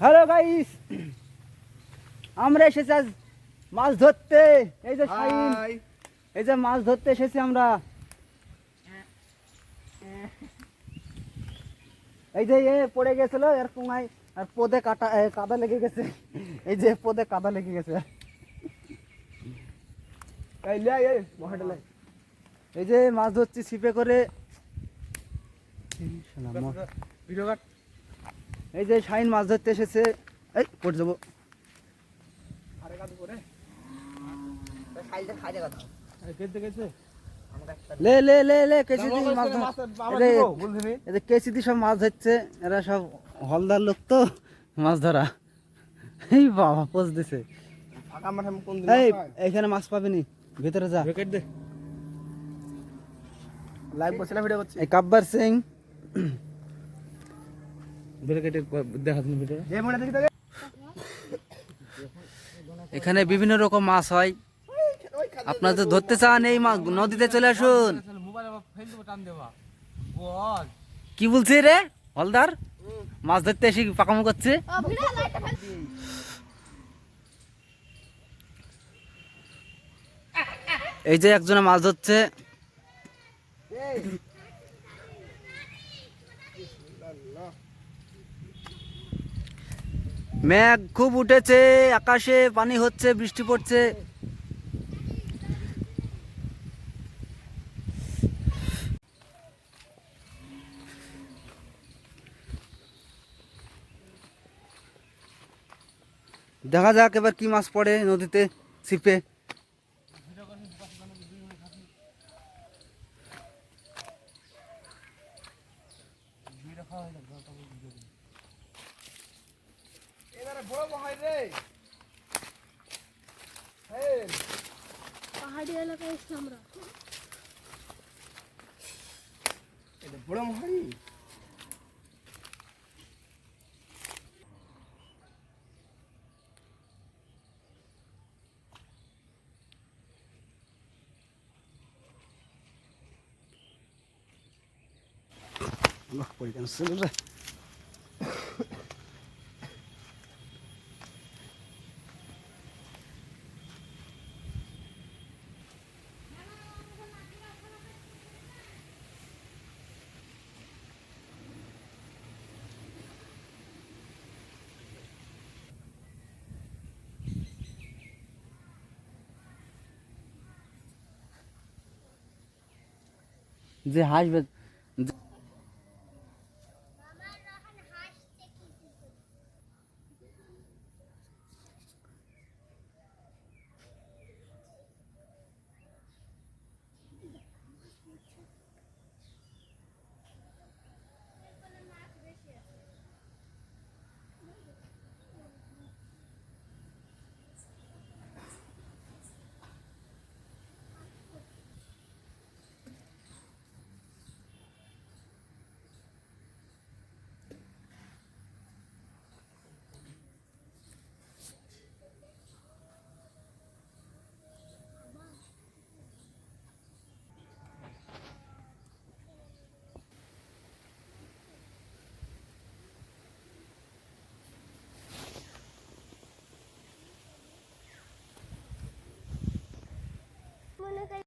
Hello guys আমরা এসেছি আজ মাছ ধরতে। এই যে হাই এই যে মাছ ধরতে এসেছি আমরা। এই যে এ পড়ে গেছিল এরকম হয় আর পদে কাটা কাদা লেগে গেছে। এই যে পদে কাদা লেগে গেছে। এই লে মহাটা লে। এই যে মাছ ধরছি ছিপে করে। Video cut. এই যে শাহিন মাছ ধরতে এসেছে। এই পড়ে যাব। লে লে লে লে কেসি দি মাছ ধর- আমরা এরে, দিব বলছিনি এদের কেসি দি সব মাছ ধরছে এরা সব হলদার লোক তো মাছ ধরা। এই বাবা পোজ দিছে। ফাঁকা মাঠে কোন দিন এই এইখানে মাছ পাবিনি ভিতরে যা। কেটে লাইভ বসে ভিডিও করছি। এই কাব্বার সিং। ভিডিও এখানে বিভিন্ন রকম মাছ হয়। আপনারা তো ধরতে চান এই মাছ নদীতে চলে আসুন। কি বলছি রে হলদার? মাছ ধরতে এসে পাকামো করছে? এই যে একজনে মাছ ধরছে। মেঘ খুব উঠেছে, আকাশে পানি হচ্ছে, বৃষ্টি পড়ছে। দেখা যাক এবার কি মাছ পড়ে নদীতে, ছিপে। পাহাড়ি এলাকায় এসছি আমরা। এটা বড় মহাই। যে হাসবে যে-